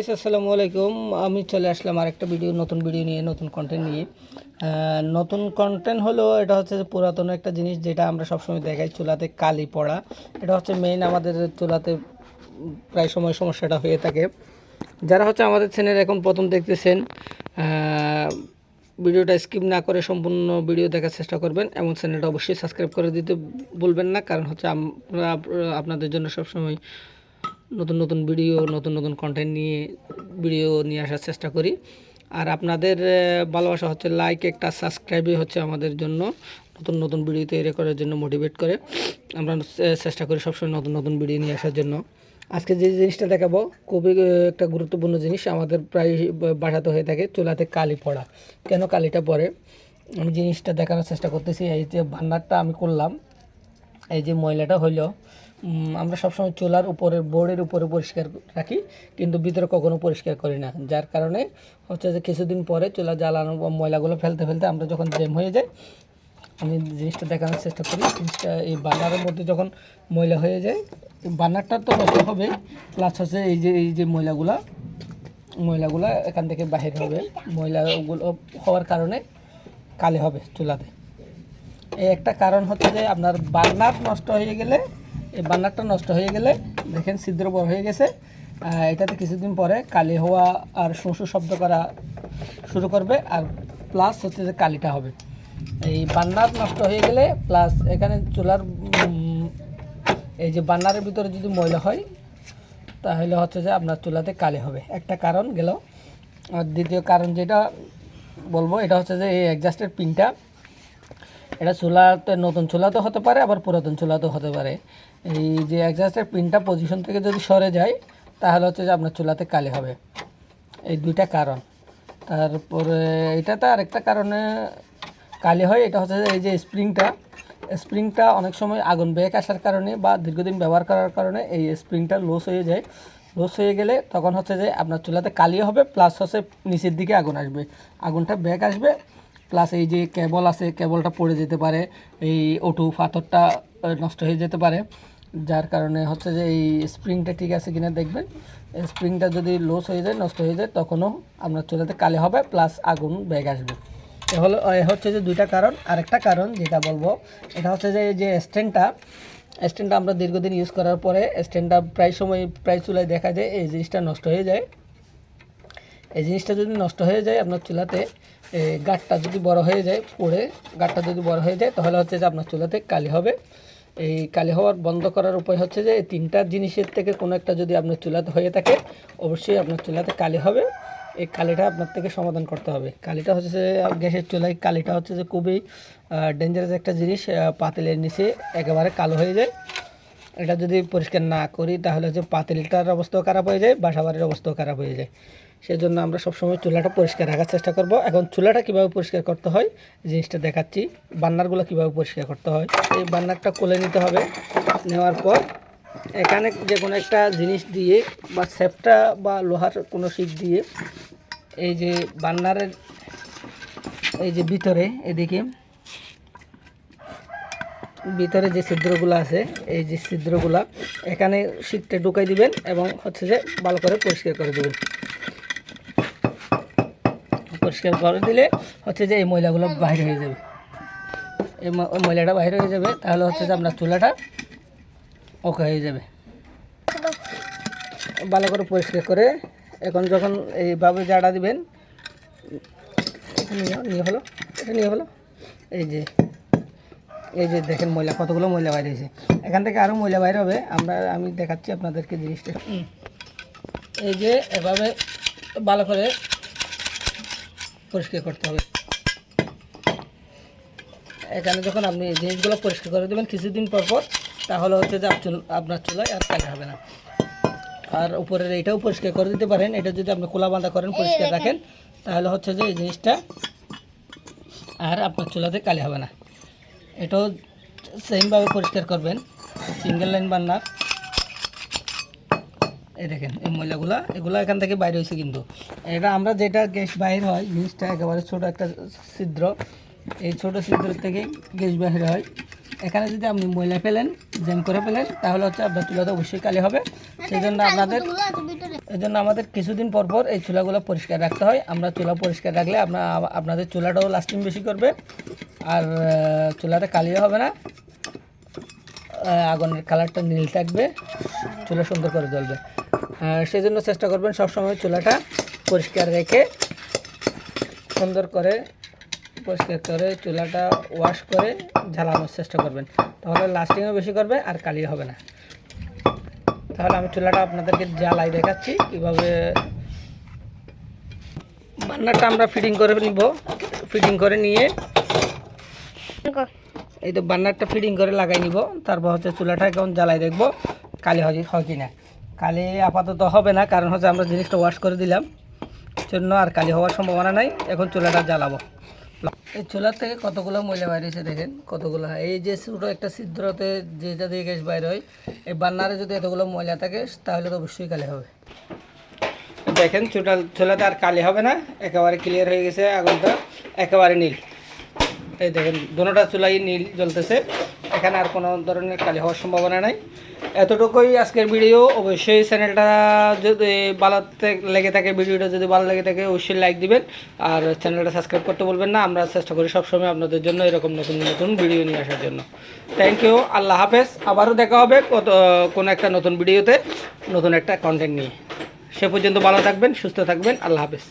আসসালামু আলাইকুম। আমি চলে আসলাম আর একটা ভিডিও নতুন ভিডিও নিয়ে, নতুন কন্টেন্ট নিয়ে। নতুন কন্টেন্ট হলো, এটা হচ্ছে যে পুরাতন একটা জিনিস যেটা আমরা সবসময় দেখাই চুলাতে কালি পড়া। এটা হচ্ছে মেইন আমাদের চুলাতে প্রায় সময় সমস্যাটা হয়ে থাকে। যারা হচ্ছে আমাদের চ্যানেল এখন প্রথম দেখতেছেন ভিডিওটা স্কিপ না করে সম্পূর্ণ ভিডিও দেখার চেষ্টা করবেন। এবং চ্যানেলটা অবশ্যই সাবস্ক্রাইব করে দিতে বলবেন না, কারণ হচ্ছে আমরা আপনাদের জন্য সবসময় নতুন নতুন ভিডিও, নতুন নতুন কন্টেন্ট নিয়ে, ভিডিও নিয়ে আসার চেষ্টা করি। আর আপনাদের ভালোবাসা হচ্ছে লাইক একটা সাবস্ক্রাইবই হচ্ছে আমাদের জন্য। নতুন নতুন ভিডিও তৈরি করার জন্য মোটিভেট করে। আমরা চেষ্টা করি সবসময় নতুন নতুন ভিডিও নিয়ে আসার জন্য। আজকে যে জিনিসটা দেখাবো, খুবই একটা গুরুত্বপূর্ণ জিনিস। আমাদের প্রায় বাসাতে হয়ে থাকে চুলাতে কালি পড়া। কেন কালিটা পড়ে? আমি জিনিসটা দেখানোর চেষ্টা করতেছি, এই যে ভান্ডারটা আমি করলাম। এই যে ময়লাটা উম, আমরা সবসময় চুলার উপরে বোর্ডের উপরে পরিষ্কার রাখি কিন্তু ভিতরে কখনো পরিষ্কার করি না। যার কারণে হচ্ছে যে কিছুদিন পরে চুলা জ্বালানো বা ময়লাগুলো ফেলতে ফেলতে আমরা যখন জ্যাম হয়ে যায় আমি জিনিসটা দেখানোর চেষ্টা করি। জিনিসটা এই বান্নারের মধ্যে যখন ময়লা হয়ে যায় এই বান্নারটা তো নষ্ট হবে প্লাস হচ্ছে এই যে এই যে ময়লাগুলা ময়লাগুলা এখান থেকে বাহির হবে। ময়লাগুলো হওয়ার কারণে কালি হবে চুলাতে। একটা কারণ হচ্ছে যে আপনার বার্নার নষ্ট হয়ে গেলে, এই বার্নারটা নষ্ট হয়ে গেলে দেখেন ছিদ্র বড় হয়ে গেছে। এটাতে কিছুদিন পরে কালি হওয়া আর শুঁসু শব্দ করা শুরু করবে আর প্লাস হচ্ছে যে কালিটা হবে। এই বান্নার নষ্ট হয়ে গেলে প্লাস এখানে চুলার এই যে বার্নারের ভিতরে যদি ময়লা হয়, তাহলে হচ্ছে যে আপনার চুলাতে কালি হবে। একটা কারণ গেল। আর দ্বিতীয় কারণ যেটা বলব, এটা হচ্ছে যে এই অ্যাডজাস্টের পিনটা এটা চুলাতে, নতুন চুলাতে হতে পারে, আবার পুরাতন চুলাতেও হতে পারে। এই যে অ্যাডজাস্টের পিনটা পজিশন থেকে যদি সরে যায়, তাহলে হচ্ছে যে আপনার চুলাতে কালি হবে। এই দুইটা কারণ। তারপরে এটাতে আরেকটা কারণে কালি হয়, এটা হচ্ছে এই যে স্প্রিংটা স্প্রিংটা অনেক সময় আগুন বেগ আসার কারণে বা দীর্ঘদিন ব্যবহার করার কারণে এই স্প্রিংটা লস হয়ে যায়। লস হয়ে গেলে তখন হচ্ছে যে আপনার চুলাতে কালিও হবে প্লাস হচ্ছে নিচের দিকে আগুন আসবে। আগুনটা ব্যাগ আসবে প্লাস এই যে কেবল আছে কেবলটা পড়ে যেতে পারে, এই ওটু পাথরটা নষ্ট হয়ে যেতে পারে। যার কারণে হচ্ছে যে এই স্প্রিংটা ঠিক আছে কিনা দেখবেন। স্প্রিংটা যদি লস হয়ে যায়, নষ্ট হয়ে যায়, তখনও আপনার চুলাতে কালি হবে প্লাস আগুন ব্যাগ আসবে। এ হলো, এ হচ্ছে যে দুইটা কারণ। আরেকটা কারণ যেটা বলব, এটা হচ্ছে যে যে স্ট্যান্ডটা স্ট্যান্ডটা আমরা দীর্ঘদিন ইউজ করার পরে স্ট্যান্ডটা প্রায় সময়, প্রায় চুলায় দেখা যায়, এই জিনিসটা নষ্ট হয়ে যায়। এই জিনিসটা যদি নষ্ট হয়ে যায় আপনার চুলাতে গাঠটা যদি বড় হয়ে যায়, পড়ে গাঠটা যদি বড় হয়ে যায়, তাহলে হচ্ছে যে আপনার চুলাতে কালি হবে। এই কালি হওয়ার বন্ধ করার উপায় হচ্ছে যে, এই তিনটা জিনিসের থেকে কোনো একটা যদি আপনার চুলাতে হয়ে থাকে, অবশ্যই আপনার চুলাতে কালি হবে। এই কালিটা আপনার থেকে সমাধান করতে হবে। কালিটা হচ্ছে যে, গ্যাসের চুলায় কালিটা হচ্ছে যে খুবই ডেঞ্জারাস একটা জিনিস পাতিলের নিচে একেবারে কালো হয়ে যায়। এটা যদি পরিষ্কার না করি, তাহলে হচ্ছে পাতিলটার অবস্থাও খারাপ হয়ে যায় বাসা বাড়ির অবস্থাও খারাপ হয়ে যায়। সেই জন্য আমরা সবসময় চুলাটা পরিষ্কার রাখার চেষ্টা করব। এখন চুলাটা কীভাবে পরিষ্কার করতে হয় জিনিসটা দেখাচ্ছি। বান্নারগুলো কীভাবে পরিষ্কার করতে হয়, এই বান্নারটা কোলে নিতে হবে। নেওয়ার পর এখানে যে কোনো একটা জিনিস দিয়ে বা সেফটা বা লোহার কোনো শিক দিয়ে এই যে বান্নারের এই যে ভিতরে, এদিকে ভিতরে যে ছিদ্রগুলো আছে, এই যে ছিদ্রগুলা এখানে শীতটা ঢুকাই দিবেন এবং হচ্ছে যে ভালো করে পরিষ্কার করে দেবেন। পরিষ্কার করে দিলে হচ্ছে যে এই ময়লাগুলো বাইরে হয়ে যাবে। এই ওই ময়লাটা বাইরে হয়ে যাবে, তাহলে হচ্ছে যে আপনার চুলাটা ওকে হয়ে যাবে। ভালো করে পরিষ্কার করে এখন যখন এইভাবে জাড়া দিবেন নিয়ে হলো, এটা নিয়ে হলো। এই যে এই যে দেখেন ময়লা, কতগুলো ময়লা বাইরে হয়েছে। এখান থেকে আরও ময়লা বাইরে হবে, আমরা, আমি দেখাচ্ছি আপনাদেরকে জিনিসটা। এই যে এভাবে ভালো করে পরিষ্কার করতে হবে। এখানে যখন আপনি জিনিসগুলো পরিষ্কার করে দেবেন কিছুদিন পর পর তাহলে হচ্ছে যে আপনার চুলায় আর কালি হবে না। আর উপরের এইটাও পরিষ্কার করে দিতে পারেন। এটা যদি আপনি খোলা বাঁধা করেন পরিষ্কার রাখেন তাহলে হচ্ছে যে এই জিনিসটা আর আপনার চুলাতে কালি হবে না। এটাও সেমভাবে পরিষ্কার করবেন। সিঙ্গেল লাইন বান্নার এই দেখেন, এই ময়লাগুলা, এগুলো এখান থেকে বাইরে হয়েছে কিন্তু। এটা আমরা যেটা গ্যাস বাইর হয়, জিনিসটা একেবারে ছোট একটা ছিদ্র। এই ছোট ছিদ্র থেকে গ্যাস বাইরে হয়। এখানে যদি আপনি ময়লা ফেলেন, জ্যাম করে ফেলেন, তাহলে হচ্ছে আপনার চুলাতে অবশ্যই কালি হবে। সেই জন্য আপনাদের এই জন্য আমাদের কিছুদিন পর পর এই চুলাগুলো পরিষ্কার রাখতে হয়। আমরা চুলা পরিষ্কার রাখলে আপনার আপনাদের চুলাটাও লাস্টিং বেশি করবে। আর চুলাটা কালিও হবে না। আগুনের কালারটা নীল থাকবে। চুলা সুন্দর করে জ্বলবে। আহ, সেই জন্য চেষ্টা করবেন সবসময় চুলাটা পরিষ্কার রেখে সুন্দর করে পরিষ্কার করে চুলাটা ওয়াশ করে জ্বালানোর চেষ্টা করবেন। তাহলে লাস্টিংও বেশি করবে আর কালি হবে না। তাহলে আমি চুলাটা আপনাদেরকে জ্বালাই দেখাচ্ছি কীভাবে বান্নারটা আমরা ফিটিং করে নিব। ফিটিং করে নিয়ে এই তো বান্নারটা ফিটিং করে লাগাই নিব। তারপর হচ্ছে চুলাটা কেমন জ্বালাই দেখব কালি হয় হয় কি না কালি আপাতত হবে না, কারণ হচ্ছে আমরা জিনিসটা ওয়াশ করে দিলাম। জন্য আর কালি হওয়ার সম্ভাবনা নাই, এখন চুলাটা জ্বালাবো। এই চুলার থেকে কতগুলো ময়লা বাইরে এসে দেখেন, কতগুলো। এই যে ছোটো একটা ছিদ্রতে যেটা দিয়ে গ্যাস বাইরে হয়, এই বান্নারে যদি এতগুলো ময়লা থাকে, তাহলে তো অবশ্যই কালি হবে। দেখেন চুলা চুলাতে আর কালি হবে না, একেবারে ক্লিয়ার হয়ে গেছে আগুনটা, একেবারে নীল। এই দেখেন দুটোটা চুলাই নীল জ্বলতেছে। এখানে আর কোনো ধরনের কালি হওয়ার সম্ভাবনা নাই। এতটুকুই আজকের ভিডিও অবশ্যই চ্যানেলটা যদি ভালো লেগে থাকে ভিডিওটা যদি ভালো লেগে থাকে, অবশ্যই লাইক দিবেন। আর চ্যানেলটা সাবস্ক্রাইব করতে বলবেন না। আমরা চেষ্টা করি সবসময় আপনাদের জন্য এরকম নতুন নতুন ভিডিও নিয়ে আসার জন্য। থ্যাংক ইউ আল্লাহ হাফেজ। আবারও দেখা হবে কত, কোনো একটা নতুন ভিডিওতে নতুন একটা কন্টেন্ট নিয়ে। সে পর্যন্ত ভালো থাকবেন, সুস্থ থাকবেন। আল্লাহ হাফেজ।